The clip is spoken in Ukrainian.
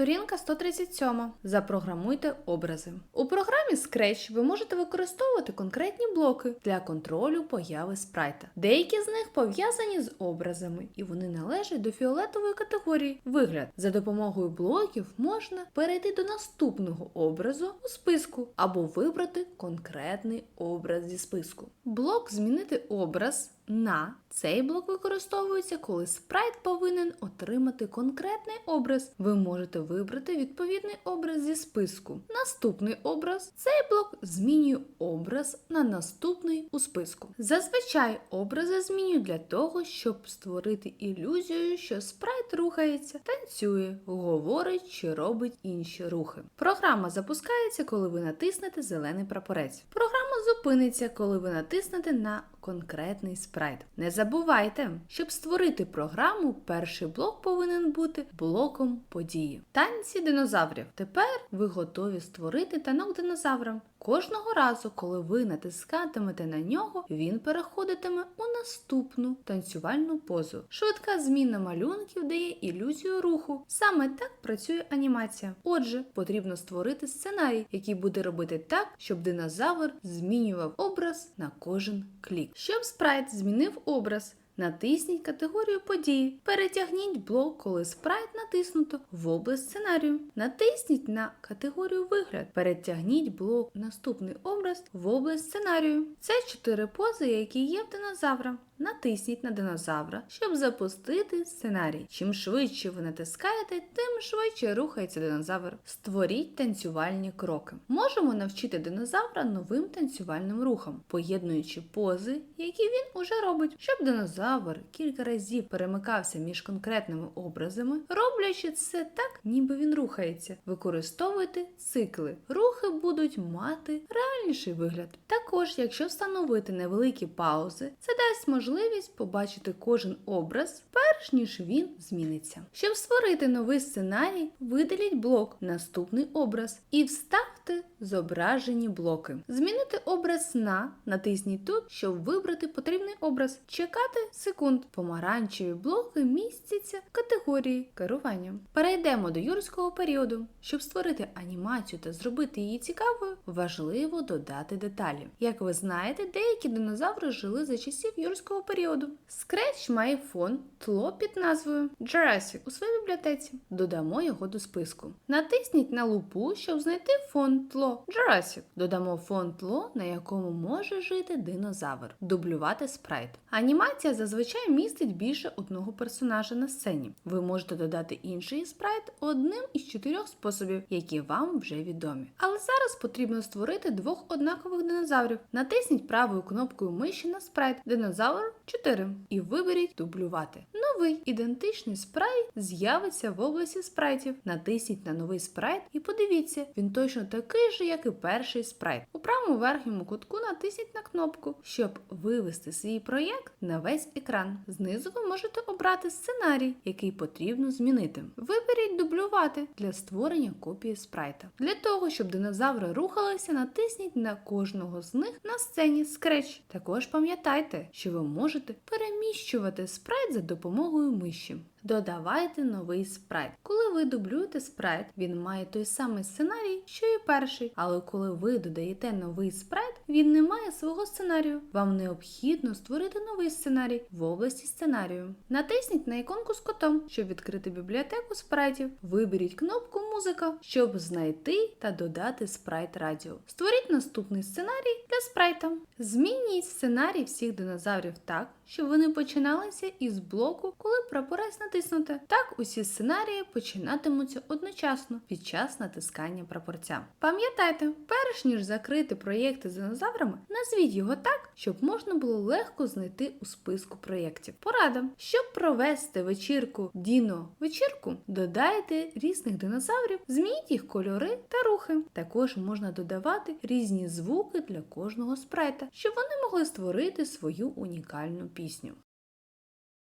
Сторінка 137. Запрограмуйте образи. У програмі Scratch ви можете використовувати конкретні блоки для контролю появи спрайта. Деякі з них пов'язані з образами, і вони належать до фіолетової категорії вигляд. За допомогою блоків можна перейти до наступного образу у списку або вибрати конкретний образ зі списку. Блок змінити образ на цей блок використовується, коли спрайт повинен отримати конкретний образ. Ви можете вибрати відповідний образ зі списку. Наступний образ цей блок змінює образ на наступний у списку. Зазвичай образи змінюють для того, щоб створити ілюзію, що спрайт рухається, танцює, говорить чи робить інші рухи. Програма запускається, коли ви натиснете зелений прапорець. Програма зупиниться, коли ви натиснете на конкретний спрайт. Не забувайте, щоб створити програму, перший блок повинен бути блоком події. Танці динозаврів. Тепер ви готові створити танок динозавра. Кожного разу, коли ви натискатимете на нього, він переходитиме у наступну танцювальну позу. Швидка зміна малюнків дає ілюзію руху. Саме так працює анімація. Отже, потрібно створити сценарій, який буде робити так, щоб динозавр змінював образ на кожен клік. Щоб спрайт змінив образ, Натисніть категорію події. Перетягніть блок, коли спрайт натиснуто в область сценарію. Натисніть на категорію вигляд. Перетягніть блок наступний образ в область сценарію. Це чотири пози, які є в динозавра. Натисніть на динозавра, щоб запустити сценарій. Чим швидше ви натискаєте, тим швидше рухається динозавр. Створіть танцювальні кроки. Можемо навчити динозавра новим танцювальним рухам, поєднуючи пози, які він уже робить, щоб динозавр кілька разів перемикався між конкретними образами, роблячи це так, ніби він рухається. Використовуйте цикли. Рухи будуть мати реальніший вигляд. Також, якщо встановити невеликі паузи, це дасть можливість побачити кожен образ, перш ніж він зміниться. Щоб створити новий сценарій, видаліть блок Наступний образ і вставте зображені блоки. Змінити образ на натисніть тут, щоб вибрати потрібний образ. Чекати секунд. Помаранчеві блоки містяться в категорії керування. Перейдемо до юрського періоду. Щоб створити анімацію та зробити її цікавою, важливо додати деталі. Як ви знаєте, деякі динозаври жили за часів юрського періоду. Scratch має фон тло під назвою Jurassic у своїй бібліотеці. Додамо його до списку. Натисніть на лупу, щоб знайти фон тло Jurassic. Додамо фон тло, на якому може жити динозавр. Дублювати спрайт. Анімація зазвичай містить більше одного персонажа на сцені. Ви можете додати інший спрайт одним із чотирьох способів, які вам вже відомі. Але зараз потрібно створити двох однакових динозаврів. Натисніть правою кнопкою миші на спрайт Динозавр 4 і виберіть дублювати. Новий ідентичний спрайт з'явиться в області спрайтів. Натисніть на новий спрайт і подивіться, він точно такий же, як і перший спрайт. У правому верхньому кутку натисніть на кнопку, щоб вивести свій проєкт на весь екран. Знизу ви можете обрати сценарій, який потрібно змінити. Виберіть дублювати для створення копії спрайта. Для того, щоб динозаври рухалися, натисніть на кожного з них на сцені Scratch. Також пам'ятайте, що ви можете переміщувати спрайт за допомогою миші. Додавайте новий спрайт. Коли ви дублюєте спрайт, він має той самий сценарій, що і перший. Але коли ви додаєте новий спрайт, він не має свого сценарію. Вам необхідно створити новий сценарій в області сценарію. Натисніть на іконку з котом, щоб відкрити бібліотеку спрайтів. Виберіть кнопку Музика, щоб знайти та додати спрайт радіо. Створіть наступний сценарій для спрайта. Змініть сценарій всіх динозаврів так, щоб вони починалися із блоку, коли прапорець натиснути. Так усі сценарії починатимуться одночасно під час натискання прапорця. Пам'ятайте, перш ніж закрити проєкти з динозаврами, назвіть його так, щоб можна було легко знайти у списку проєктів. Порада, щоб провести вечірку Діно вечірку, додайте різних динозаврів, змініть їх кольори та рухи. Також можна додавати різні звуки для кожного спрайта, щоб вони могли створити свою унікальну пісню.